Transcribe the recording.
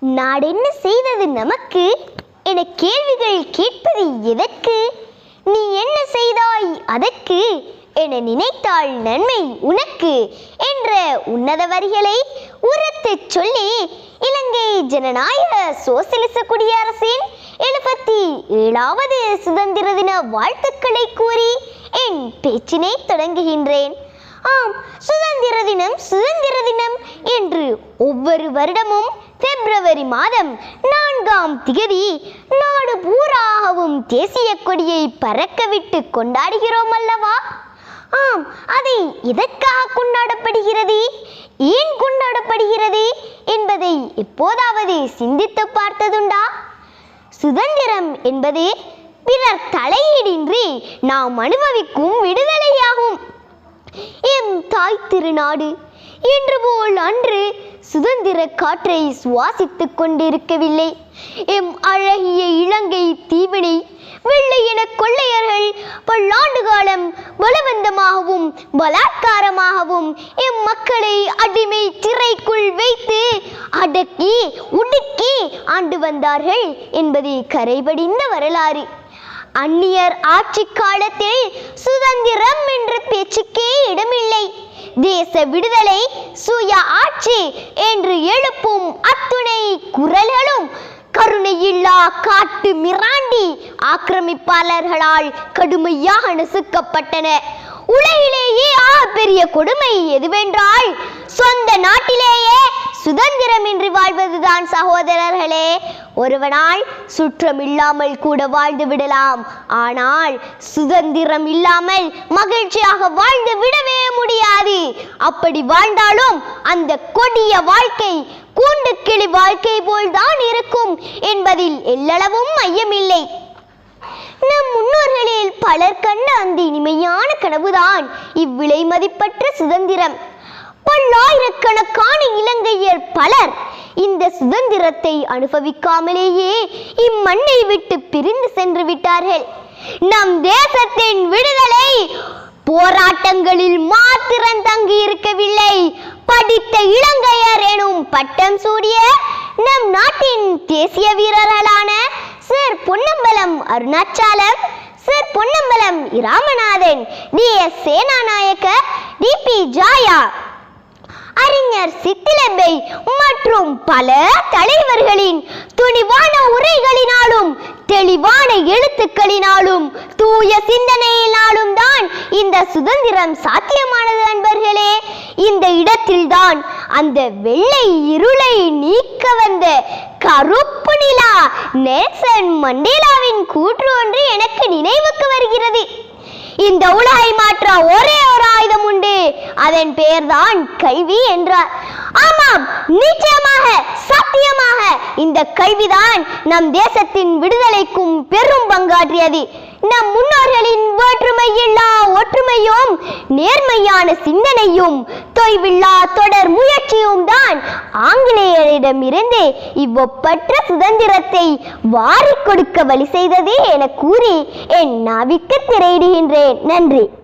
நாடென்ன செய்தது நமக்கு? என கேள்விகள் கேட்பது எதற்கு? நீ என்ன செய்தாய் அதற்கு? என நினைத்தால் நன்மை உனக்கு? என்ற உன்னத வரிகளை உரத்துச் சொல்லி இலங்கை ஜனநாயக சோசியலிச குடியரசின் எழுபத்தி ஏழாவது சுதந்திர தின வாழ்த்துக்களை கூறி என் பேச்சினை தொடங்குகின்றேன். ஆம் சுதந்திர தினம் சுதந்திர தினம் என்று ஒவ்வொரு வருடமும் பிப்ரவரி மாதம் நான்காம் திகதி நாடு பூராகவும் தேசிய கொடியை பறக்கவிட்டு கொண்டாடுகிறோம் அல்லவா? ஆம் அதை எதற்காக கொண்டாடப்படுகிறது? ஏன் கொண்டாடப்படுகிறது என்பதை எப்போதாவது சிந்தித்து பார்த்ததுண்டா? சுதந்திரம் என்பது பிறர் தலையீடின்றி நாம் அனுபவிக்கும் விடுதலையாகும். எம் தாய் திருநாடு இன்று போல் அன்று சுதந்திர காற்றை சுவாசித்துக் கொண்டிருக்கவில்லை. எம் அழகிய இலங்கை தீவினை வெள்ளையின கொள்ளையர்கள் பல்லாண்டு காலம் பலவந்தமாகவும் பலாத்காரமாகவும் எம் மக்களை அடிமை சிறைக்குள் வைத்து அடக்கி உடுக்கி ஆண்டு வந்தார்கள் என்பது கரைபடிந்த வரலாறு. அந்நியர் ஆட்சி காலத்தில் சுதந்திரம் என்ற பேச்சுக்கே இடமில்லை. தேச விடுதலை சுய ஆட்சி என்று எழுப்பும் அத்துணை குரல்களும் கருணையில்லா காட்டு மிராண்டி ஆக்கிரமிப்பாளர்களால் கடுமையாக நசுக்கப்பட்டன. உலகிலேயே ஆக பெரிய கொடுமை எதுவென்றால் சொந்த சுதந்திரமின்றி வாழ்வதுதான் சகோதரர்களே. ஒருவனால் சுற்றம் இல்லாமல் கூட வாழ்ந்து விடலாம். ஆனால் சுதந்திரம் இல்லாமல் மகிழ்ச்சியாக வாழ்ந்து விடவே முடியாது. அப்படி வாழ்ந்தாலும் அந்த கொடிய வாழ்க்கை கூண்டு கிளி வாழ்க்கை போல்தான் இருக்கும் என்பதில் எல்லளவும் ஐயமில்லை. நம் முன்னோர்களில் பலர் கண்ட அந்த இனிமையான கனவுதான் இவ்விலை மதிப்பற்ற சுதந்திரம். பல்லாயிரக்கணக்கான இலங்கையர் பலர் இந்த சுதந்திரத்தை அனுபவிக்காமலேயே இம்மண்ணை விட்டு பிரிந்து சென்று விட்டார்கள். நம் தேசத்தின் விடுதலை போராட்டங்களில் மாத்திரம் தங்கி இருக்கவில்லை. படித்த இலங்கையர் எனும் பட்டம் சூடிய நம் நாட்டின் தேசிய வீரர்களான Sir Ponnambalam Arunachalam sir Ponnambalam Ramanathan D S. Senanayake D. B. Jayah அறிஞர் சித்திலம்பை மற்றும் பல தலைவர்களின் துணிவான உரைகளினாலும் தெளிவான எழுத்துக்களினாலும் தூய சிந்தனையினாலும் தான் இந்த சுதந்திரம் சாத்தியமானது அன்பர்களே இந்த இடத்தில்தான் அந்த வெள்ளை இருளை நீக்க வந்த கருப்பு நிலா நெல்சன் மண்டேலாவின் கூற்று ஒன்று எனக்கு நினைவுக்கு வருகிறது. இந்த உலகை மாற்ற ஒரே ஒரு ஆயுதம் உண்டு. அதன் பெயர்தான் கல்வி என்றார். ஆமாம் நிச்சயமாக சத்தியமாக இந்த கல்விதான் நம் தேசத்தின் விடுதலைக்கும் பெரும் பங்காற்றியது. நம் முன்னோர்களின் வேற்றுமை இல்லா ஒற்றுமையும் நேர்மையான சிந்தனையும் தொய்வில்லா தொடர் முயற்சியும் தான் ஆங்கிலேயரிடமிருந்து இவ்வொப்பற்ற சுதந்திரத்தை வாரிக் கொடுக்க வழி செய்ததே என கூறி என் நாவிக்கு திரையிடுகின்றேன். நன்றி.